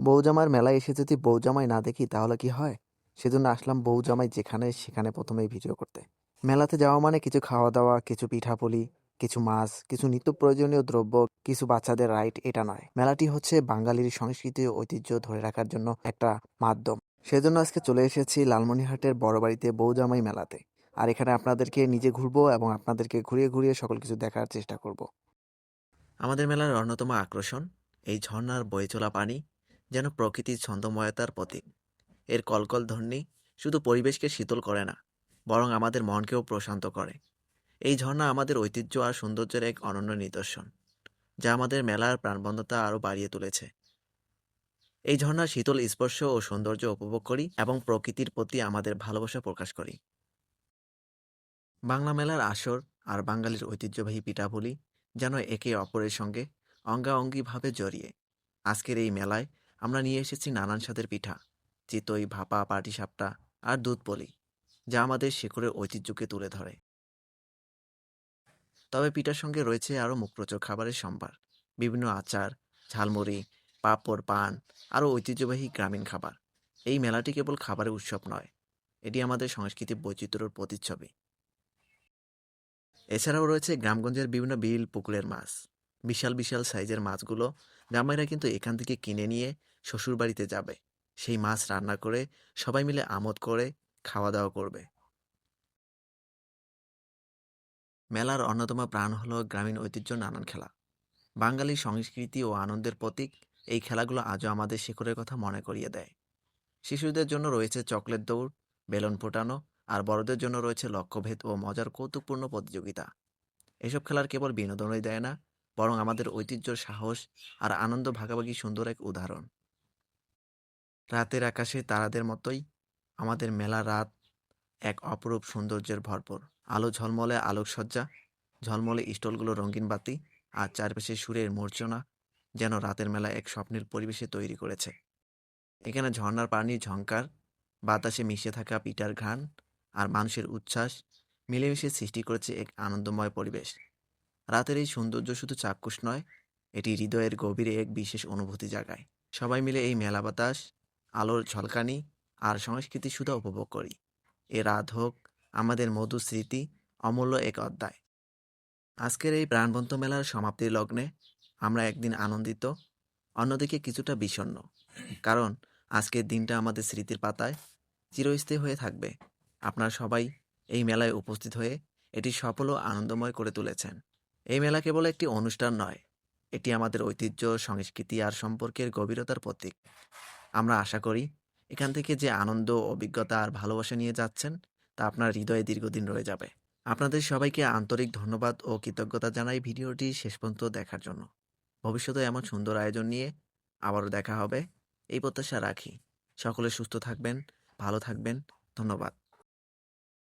বউজামাইয়ের মেলায় এসে যদি বউজামাই না দেখি, তাহলে কি হয়? সেজন্য আসলাম বউজামাই যেখানে, সেখানে প্রথমেই ভিডিও করতে। মেলাতে যাওয়া মানে কিছু খাওয়া দাওয়া কিছু পিঠাপুলি, কিছু মাছ, কিছু নিত্য প্রয়োজনীয় দ্রব্য, কিছু বাচ্চাদের রাইড এটা নয়। মেলাটি হচ্ছে বাঙালির সংস্কৃতি ঐতিহ্য ধরে রাখার জন্য একটা মাধ্যম। সেজন্য আজকে চলে এসেছি লালমনিরহাটের বড় বাড়িতে বউজামাই মেলাতে। আর এখানে আপনাদেরকে নিজে ঘুরবো এবং আপনাদেরকে ঘুরিয়ে ঘুরিয়ে সকল কিছু দেখার চেষ্টা করব। আমাদের মেলার অন্যতম আকর্ষণ, এই ঝর্ণার বয়ে চলা পানি যেন প্রকৃতির ছন্দময়তার প্রতীক। এর কলকল ধ্বনি শুধু পরিবেশকে শীতল করে না, বরং আমাদের মনকেও প্রশান্ত করে। এই ঝর্ণা আমাদের ঐতিহ্য আর সৌন্দর্যের এক অনন্য নিদর্শন, যা আমাদের মেলার প্রাণবন্ধতা আরও বাড়িয়ে তুলেছে। এই ঝর্ণার শীতল স্পর্শ ও সৌন্দর্য উপভোগ করি এবং প্রকৃতির প্রতি আমাদের ভালোবাসা প্রকাশ করি। বাংলা মেলার আসর আর বাঙালির ঐতিহ্যবাহী পিঠাপুলি যেন একে অপরের সঙ্গে অঙ্গাঅঙ্গিভাবে জড়িয়ে। আজকের এই মেলায় আমরা নিয়ে এসেছি নানান স্বাদের পিঠা, চিতই, ভাপা পাটিসাপটা আর দুধ পলি, যা আমাদের শেকড়ের ঐতিহ্যকে তুলে ধরে। তবে পিঠার সঙ্গে রয়েছে আরও মুখরোচক খাবারের সম্ভার, বিভিন্ন আচার, ঝালমুড়ি, পাঁপড়, পান, আরও ঐতিহ্যবাহী গ্রামীণ খাবার। এই মেলাটি কেবল খাবারের উৎসব নয়, এটি আমাদের সংস্কৃতির বৈচিত্র্যর প্রতিচ্ছবি। এছাড়াও রয়েছে গ্রামগঞ্জের বিভিন্ন বিল, পুকুরের মাছ বিশাল বিশাল সাইজের মাছগুলো জামাইরা কিন্তু এখান থেকে কিনে নিয়ে শ্বশুরবাড়িতে যাবে। সেই মাছ রান্না করে সবাই মিলে আমোদ করে খাওয়া দাওয়া করবে। মেলার অন্যতম প্রাণ হলো গ্রামীণ ঐতিহ্য নানান খেলা। বাঙালি সংস্কৃতি ও আনন্দের প্রতীক, এই খেলাগুলো আজও আমাদের শেকড়ের কথা মনে করিয়ে দেয়। শিশুদের জন্য রয়েছে চকলেট দৌড়, বেলুন ফোটানো আর বড়দের জন্য রয়েছে লক্ষ্যভেদ ও মজার কৌতুকপূর্ণ প্রতিযোগিতা। এসব খেলার কেবল বিনোদনই দেয় না বরং আমাদের ঐতিহ্যর সাহস আর আনন্দ ভাগাভাগি সুন্দর এক উদাহরণ। রাতের আকাশে তারাদের মতোই আমাদের মেলা রাত এক অপরূপ সৌন্দর্যের ভরপুর। আলো ঝলমলে আলোকসজ্জা, ঝলমলে স্টলগুলো রঙিন বাতি আর চারপাশে সুরের মূর্ছনা যেন রাতের মেলা এক স্বপ্নের পরিবেশে তৈরি করেছে। এখানে ঝর্ণার পানির ঝংকার, বাতাসে মিশে থাকা পিটার ঘ্রাণ আর মানুষের উচ্ছ্বাস মিলেমিশে সৃষ্টি করেছে এক আনন্দময় পরিবেশ। রাতের এই সৌন্দর্য শুধু চাক্ষুষ নয়, এটি হৃদয়ের গভীরে এক বিশেষ অনুভূতি জাগায়। সবাই মিলে এই মেলা বাতাস, আলোর ঝলকানি আর সংস্কৃতি শুধু উপভোগ করি। এ রাত হোক আমাদের মধু স্মৃতি, অমূল্য এক অধ্যায়। আজকের এই প্রাণবন্ত মেলার সমাপ্তির লগ্নে আমরা একদিন আনন্দিত, অন্যদিকে কিছুটা বিষণ্ণ। কারণ আজকের দিনটা আমাদের স্মৃতির পাতায় চিরস্থায়ী হয়ে থাকবে। আপনারা সবাই এই মেলায় উপস্থিত হয়ে এটি সফল ও আনন্দময় করে তুলেছেন। এই মেলা কেবল একটি অনুষ্ঠান নয়, এটি আমাদের ঐতিহ্য, সংস্কৃতি আর সম্পর্কের গভীরতার প্রতীক। আমরা আশা করি এখান থেকে যে আনন্দ, অভিজ্ঞতা আর ভালোবাসা নিয়ে যাচ্ছেন, তা আপনার হৃদয়ে দীর্ঘদিন রয়ে যাবে। আপনাদের সবাইকে আন্তরিক ধন্যবাদ ও কৃতজ্ঞতা জানাই ভিডিওটি শেষ পর্যন্ত দেখার জন্য। ভবিষ্যতে এমন সুন্দর আয়োজন নিয়ে আবারও দেখা হবে। এই প্রত্যাশা রাখি। সকলে সুস্থ থাকবেন, ভালো থাকবেন। ধন্যবাদ।